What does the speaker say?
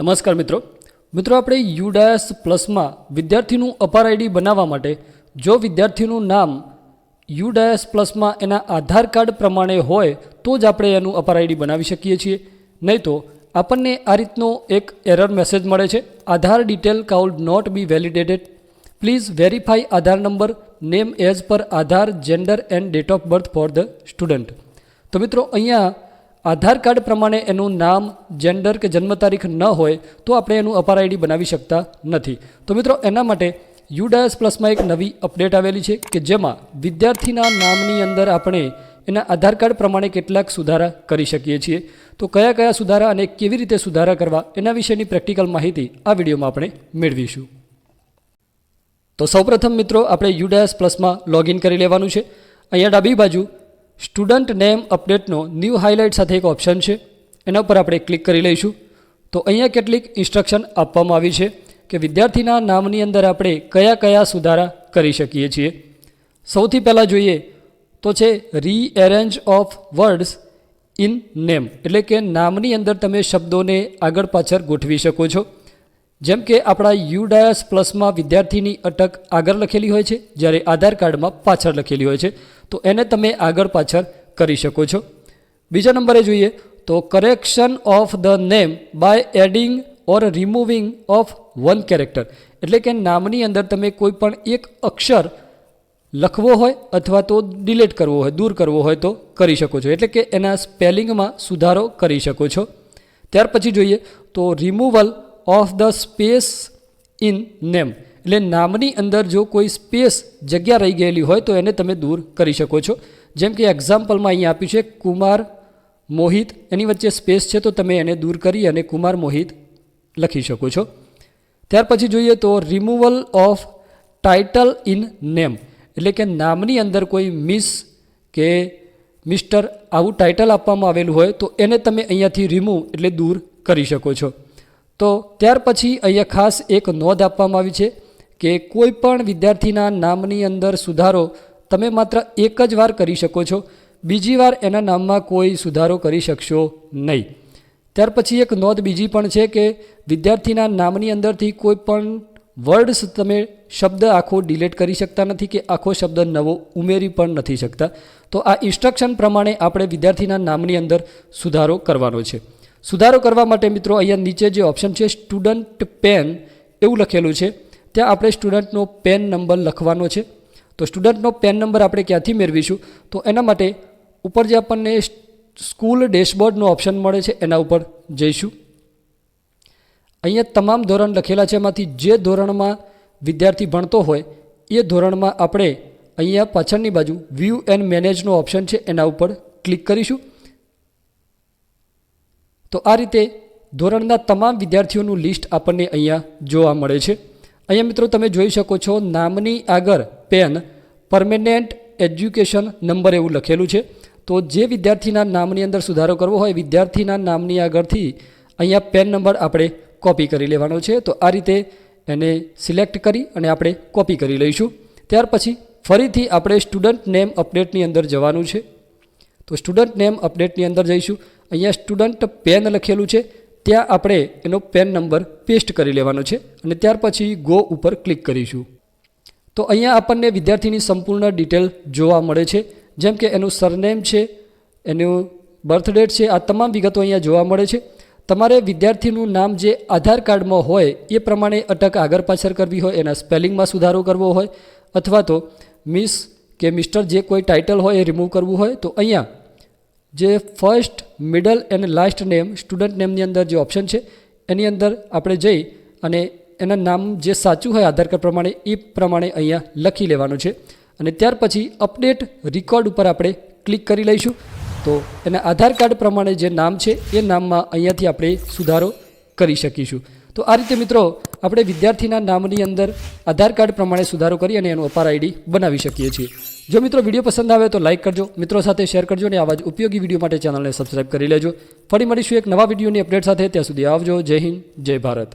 નમસ્કાર મિત્રો. મિત્રો, આપણે યુડાયસ પ્લસમાં વિદ્યાર્થીનું અપાર આઈડી બનાવવા માટે જો વિદ્યાર્થીનું નામ યુડાયસ પ્લસમાં એના આધાર કાર્ડ પ્રમાણે હોય, તો જ આપણે એનું અપાર આઈડી બનાવી શકીએ છીએ. નહીં તો આપણને આ રીતનો એક એરર મેસેજ મળે છે. Aadhaar detail could not be validated. Please verify Aadhaar number, name as per Aadhaar, gender and date of birth for the student. તો મિત્રો, અહીંયા આધાર કાર્ડ પ્રમાણે એનું નામ જેન્ડર કે જન્મ તારીખ ન હોય તો આપણે એનું અપાર આઈડી બનાવી શકતા નથી. તો મિત્રો, એના માટે યુડાયસ પ્લસમાં એક નવી અપડેટ આવેલી છે કે જેમાં વિદ્યાર્થીના નામની અંદર આપણે એના આધાર કાર્ડ પ્રમાણે કેટલાક સુધારા કરી શકીએ છીએ. તો કયા કયા સુધારા અને કેવી રીતે સુધારા કરવા એના વિશેની પ્રેક્ટિકલ માહિતી આ વિડીયોમાં આપણે મેળવીશું. તો સૌપ્રથમ મિત્રો, આપણે યુડાયસ પ્લસમાં લોગિન કરી લેવાનું છે. અહીંયા ડાબી બાજુ સ્ટુડન્ટ નેમ અપડેટનો ન્યૂ હાઇલાઇટ સાથે એક ઓપ્શન છે. એના ઉપર આપણે ક્લિક કરી લઈશું. તો અહીંયા કેટલીક ઇન્સ્ટ્રક્શન આપવામાં આવી છે કે વિદ્યાર્થીના નામની અંદર આપણે કયા કયા સુધારા કરી શકીએ છીએ. સૌથી પહેલાં જોઈએ તો છે rearrange of words in name એટલે કે નામની અંદર તમે શબ્દોને આગળ પાછળ ગોઠવી શકો છો. જેમ કે આપણા યુડાયસ પ્લસમાં વિદ્યાર્થીની અટક આગળ લખેલી હોય છે, જ્યારે આધાર કાર્ડમાં પાછળ લખેલી હોય છે. તો એને તમે આગળ પાછળ કરી શકો છો. બીજા નંબરે જોઈએ તો correction of the name by adding or removing of one character એટલે કે નામની અંદર તમે કોઈ પણ એક અક્ષર લખવો હોય અથવા તો ડિલીટ કરવો હોય, દૂર કરવો હોય તો કરી શકો છો. એટલે કે એના સ્પેલિંગમાં સુધારો કરી શકો છો. ત્યાર પછી જોઈએ તો removal of the space in name એટલે નામની અંદર જો કોઈ સ્પેસ જગ્યા રહી ગયેલી હોય તો એને તમે દૂર કરી શકો છો. જેમ કે એક્ઝામ્પલમાં અહીંયા આપ્યું છે, કુમાર મોહિત, એની વચ્ચે સ્પેસ છે તો તમે એને દૂર કરી અને કુમાર મોહિત લખી શકો છો. ત્યાર પછી જોઈએ તો removal of title in name એટલે કે નામની અંદર કોઈ મિસ કે મિસ્ટર આવું ટાઇટલ આપવામાં આવેલું હોય તો એને તમે અહીંયાથી રિમૂવ એટલે દૂર કરી શકો છો. તો ત્યાર પછી અહીંયા ખાસ એક નોંધ આપવામાં આવી છે. કે કોઈ પણ વિદ્યાર્થીના નામની અંદર સુધારો તમે માત્ર એક જ વાર કરી શકો છો, બીજી વાર એના નામમાં કોઈ સુધારો કરી શકશો નહીં. ત્યાર પછી એક નોંધ બીજી પણ છે કે વિદ્યાર્થીના નામની અંદરથી કોઈ પણ વર્ડ્સ તમે શબ્દ આખો ડિલીટ કરી શકતા નથી કે આખો શબ્દ નવો ઉમેરી પણ નથી શકતા. તો આ ઇન્સ્ટ્રક્શન પ્રમાણે આપણે વિદ્યાર્થીના નામની અંદર સુધારો કરવાનો છે. સુધારો કરવા માટે મિત્રો અહીંયા નીચે જે ઓપ્શન છે સ્ટુડન્ટ પેન એવું લખેલું છે. ત્યાં આપણે સ્ટુડન્ટનો પેન નંબર લખવાનો છે. તો સ્ટુડન્ટનો પેન નંબર આપણે ક્યાંથી મેળવીશું? તો એના માટે ઉપર જે આપણને સ્કૂલ ડેશબોર્ડનો ઓપ્શન મળે છે, એના ઉપર જઈશું. અહીંયા તમામ ધોરણ લખેલા છે, એમાંથી જે ધોરણમાં વિદ્યાર્થી ભણતો હોય, એ ધોરણમાં આપણે અહીંયા પાછળની બાજુ વ્યૂ એન્ડ મેનેજનો ઓપ્શન છે, એના ઉપર ક્લિક કરીશું. તો આ રીતે ધોરણના તમામ વિદ્યાર્થીઓનું લિસ્ટ આપણને અહીંયા જોવા મળે છે. અહીંયા મિત્રો તમે જોઈ શકો છો નામની આગળ પેન પરમેનન્ટ એજ્યુકેશન નંબર એવું લખેલું છે. તો જે વિદ્યાર્થીના નામની અંદર સુધારો કરવો હોય, વિદ્યાર્થીના નામની આગળથી અહીંયા પેન નંબર આપણે કોપી કરી લેવાનો છે. તો આ રીતે એને સિલેક્ટ કરી અને આપણે કોપી કરી લઈશું. ત્યાર પછી ફરીથી આપણે સ્ટુડન્ટ નેમ અપડેટની અંદર જવાનું છે. તો સ્ટુડન્ટ નેમ અપડેટની અંદર જઈશું. અહીંયા સ્ટુડન્ટ પેન લખેલું છે. ત્યાં આપણે એનો પેન નંબર પેસ્ટ કરી લેવાનો છે અને ત્યાર પછી ગો ઉપર ક્લિક કરીશું. તો અહીંયા આપણને વિદ્યાર્થીની સંપૂર્ણ ડિટેલ જોવા મળે છે. જેમ કે એનું સરનેમ છે, એનું બર્થડેટ છે, આ તમામ વિગતો અહીંયા જોવા મળે છે. તમારે વિદ્યાર્થીનું નામ જે આધાર કાર્ડમાં હોય એ પ્રમાણે અટક આગળ પાછળ કરવી હોય, એના સ્પેલિંગમાં સુધારો કરવો હોય, અથવા તો મિસ કે મિસ્ટર જે કોઈ ટાઇટલ હોય એ રિમૂવ કરવું હોય, તો અહીંયા જે first middle and last name student નેમની અંદર જે ઓપ્શન છે, એની અંદર આપણે જઈ અને એના નામ જે સાચું હોય આધાર કાર્ડ પ્રમાણે, એ પ્રમાણે અહીંયા લખી લેવાનું છે. અને ત્યાર પછી અપડેટ રેકોર્ડ ઉપર આપણે ક્લિક કરી લઈશું. તો એના આધાર કાર્ડ પ્રમાણે જે નામ છે, એ નામમાં અહીંયાથી આપણે સુધારો કરી શકીશું. તો આ રીતે મિત્રો, આપણે વિદ્યાર્થીના નામની અંદર આધાર કાર્ડ પ્રમાણે સુધારો કરી અને એનું અપાર આઈડી બનાવી શકીએ છીએ. જો મિત્રો વીડિયો પસંદ આવે તો લાઇક કરજો, મિત્રો સાથે શેર કરજો અને આવા જ ઉપયોગી વીડિયો માટે ચેનલને સબસ્ક્રાઇબ કરી લેજો. ફરી મળીશું એક નવા વિડીયોની અપડેટ સાથે, ત્યાં સુધી આવજો. જય હિન્દ, જય ભારત.